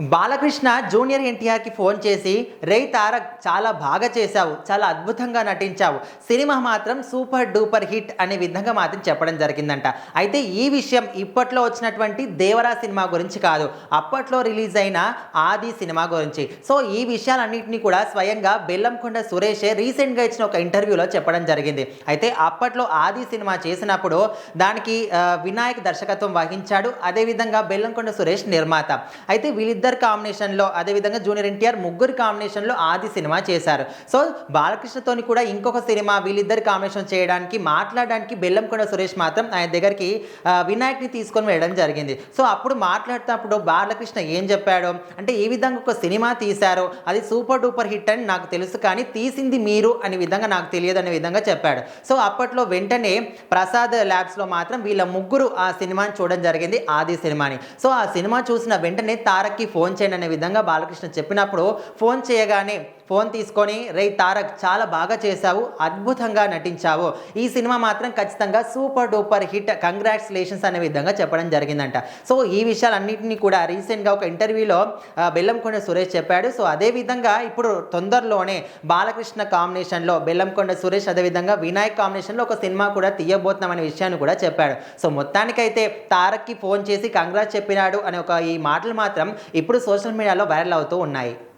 Balakrishna junior ఎన్టీఆర్కి phone చేసి రే తారక్ చాలా బాగా చేశావు చాలా అద్భుతంగా నటించావు సినిమా మాత్రం సూపర్ డూపర్ హిట్ అనే విధంగా మాత్రం చెప్పడం జరిగిందంట. అయితే ఈ విషయం ఇప్పట్లో వచ్చినటువంటి దేవరా సినిమా గురించి కాదు అప్పట్లో రిలీజ్ అయిన ఆది సినిమా గురించి. సో ఈ విషయాలన్నింటినీ కూడా స్వయంగా బెల్లంకొండ సురేషే రీసెంట్గా ఇచ్చిన ఒక ఇంటర్వ్యూలో చెప్పడం జరిగింది. అయితే అప్పట్లో ఆది సినిమా చేసినప్పుడు దానికి వినాయక్ దర్శకత్వం వహించాడు అదేవిధంగా బెల్లంకొండ సురేష్ నిర్మాత. అయితే వీళ్ళిద్దరు కాంబినేషన్లో అదేవిధంగా జూనియర్ ఎన్టీఆర్ ముగ్గురు కాంబినేషన్లో ఆది సినిమా చేశారు. సో బాలకృష్ణతోని కూడా ఇంకొక సినిమా వీళ్ళిద్దరు కాంబినేషన్ చేయడానికి మాట్లాడడానికి బెల్లంకొండ సురేష్ మాత్రం ఆయన దగ్గరికి వినాయక్ని తీసుకొని వెళ్ళడం జరిగింది. సో అప్పుడు మాట్లాడుతున్నప్పుడు బాలకృష్ణ ఏం చెప్పాడు? అంటే ఏ విధంగా ఒక సినిమా తీశారు? అది సూపర్ డూపర్ హిట్ అని నాకు తెలుసు కానీ తీసింది మీరు అనే విధంగా నాకు తెలియదు అనే విధంగా చెప్పాడు. సో అప్పట్లో వెంటనే ప్రసాద్ ల్యాబ్స్లో మాత్రం వీళ్ళ ముగ్గురు ఆ సినిమాని చూడడం జరిగింది ఆది సినిమాని. సో ఆ సినిమా చూసిన వెంటనే తారక్కి ఫోన్ చేయండి అనే విధంగా బాలకృష్ణ చెప్పినప్పుడు ఫోన్ చేయగానే ఫోన్ తీసుకొని రే తారక్ చాలా బాగా చేశావు అద్భుతంగా నటించావు. ఈ సినిమా మాత్రం ఖచ్చితంగా సూపర్ డూపర్ హిట్ కంగ్రాచులేషన్స్ అనే విధంగా చెప్పడం జరిగిందంట. సో ఈ విషయాలన్నింటినీ కూడా రీసెంట్గా ఒక ఇంటర్వ్యూలో బెల్లంకొండ సురేష్ చెప్పాడు. సో అదే విధంగా ఇప్పుడు తొందరలోనే బాలకృష్ణ కాంబినేషన్లో బెల్లంకొండ సురేష్ అదేవిధంగా వినాయక్ కాంబినేషన్లో ఒక సినిమా కూడా తీయబోతున్నాం అనే విషయాన్ని కూడా చెప్పాడు. సో మొత్తానికైతే తారక్కి ఫోన్ చేసి కంగ్రాట్ చెప్పినాడు అనే ఒక ఈ మాటలు మాత్రం ఇప్పుడు సోషల్ మీడియాలో వైరల్ అవుతూ ఉన్నాయి.